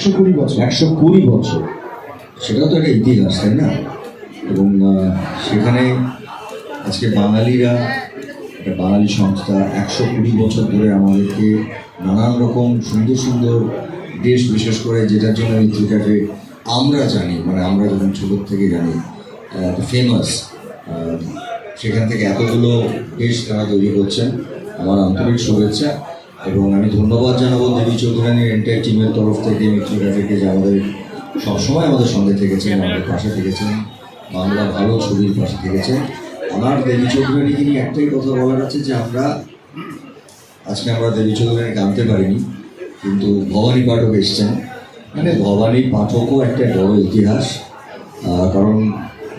একশো কুড়ি বছর। একশো কুড়ি বছর। সেটাও তো একটা ইতিহাস, তাই না? এবং সেখানে আজকে বাঙালিরা, একটা বাঙালি সংস্থা একশো কুড়ি বছর ধরে আমাদেরকে নানান রকম সুন্দর সুন্দর দেশ, বিশেষ করে যেটার জন্য মিত্র ক্যাফে আমরা জানি মানে আমরা যখন ছোটোর থেকে জানি ফেমাস সেখান থেকে এতগুলো দেশ তারা তৈরি করছেন। আমার আন্তরিক শুভেচ্ছা। এবং আমি ধন্যবাদ জানাব দেবী চৌধুরানীর এন্টায়ার টিমের তরফ থেকে মিত্র ক্যাফেকে যে আমাদের সবসময় আমাদের সঙ্গে থেকেছেন, আমাদের পাশে থেকেছেন, বাংলা ভালো ছবির পাশে থেকেছেন। আমার দেবী চৌধুরানীকে নিয়ে একটাই কথা বলার আছে যে আমরা, আজকে আমরা দেবী চৌধুরানীকে আনতে পারিনি, কিন্তু ভবানী পাঠক এসছেন। মানে ভবানী পাঠকও একটা বড় ইতিহাস কারণ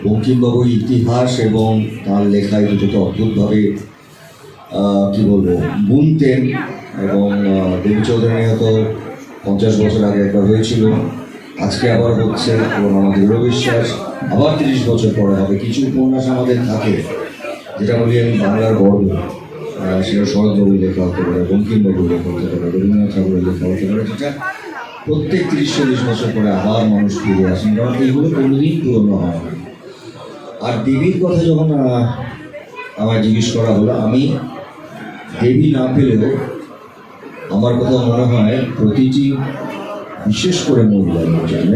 বঙ্কিমবাবু ইতিহাস এবং তার লেখায় দুটোকে অদ্ভুতভাবে কি বলব বুনতেন এবং দেবী চৌধুরানী হয়তো পঞ্চাশ বছর আগে একবার হয়েছিল। আজকে আবার হচ্ছে এবং আমার দৃঢ় বিশ্বাস, আবার তিরিশ বছর পরে হবে। কিছু উপন্যাস আমাদের থাকে, যেটা বলি আমি বাংলার গর্ব। সেটা শরৎবাবুর লেখা হতে পারে, বঙ্কিমবাবুর লেখা হতে পারে, রবীন্দ্রনাথ ঠাকুরের লেখা হতে পারে, যেটা প্রত্যেক তিরিশ চল্লিশ বছর পরে আবার মানুষ ফিরে আসেন কারণ এইগুলো কোনোদিন পুরনো হয় না। আর দেবীর কথা যখন আমার জিজ্ঞেস করা হলো, আমি দেবী না পেলেও আমার কথা মনে হয় প্রতিটি, বিশেষ করে মহিলার জন্য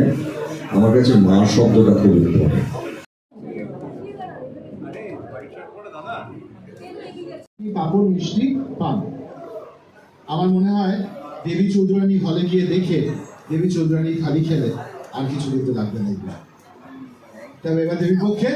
আমার কাছে মা শব্দটা খুব ইম্পর্টেন্ট পাপড় মিষ্টি পান। আমার মনে হয় দেবী চৌধুরানী হলে গিয়ে দেখে দেবী চৌধুরানী থালি খেলে আর কিছু কিন্তু লাগবে না তবে এবার দেবীর পক্ষে